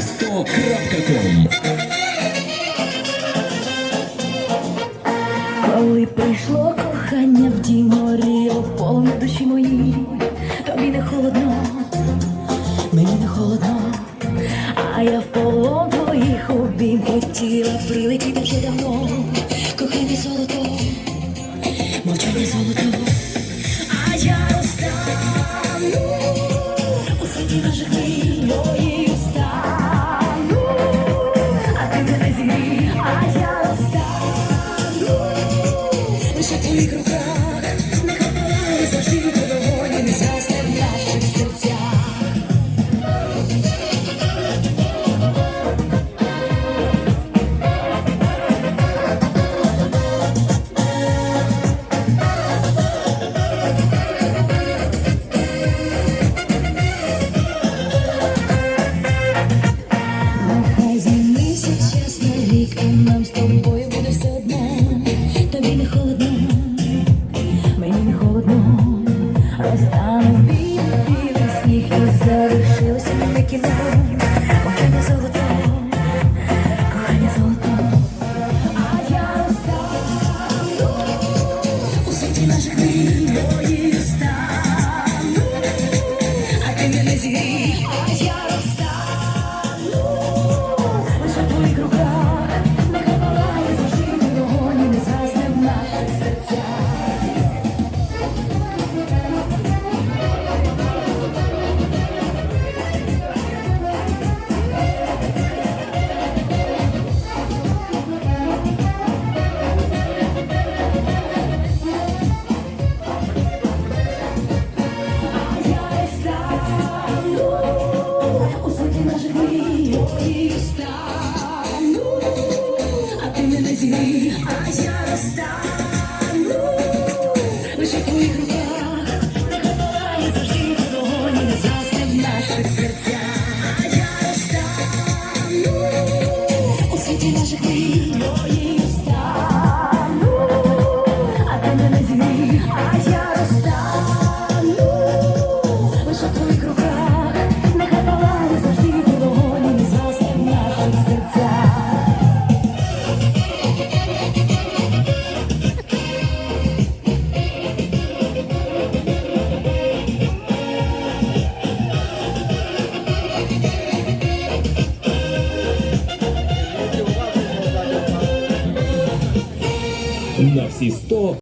100.com Коли прийшло кохання в дім горіло полум'я душі мої, тобі не холодно, мені не холодно, а я в полон твоїх обійм хотіла прилетіти вже давно, кохання золото, мовчання золото, а я розтану у світі Розтанув білий сніг я стану. Зігрій, а я мрій, і стану, а ти мене зігрій, а я розтану. Лише твоїх руках на всі 100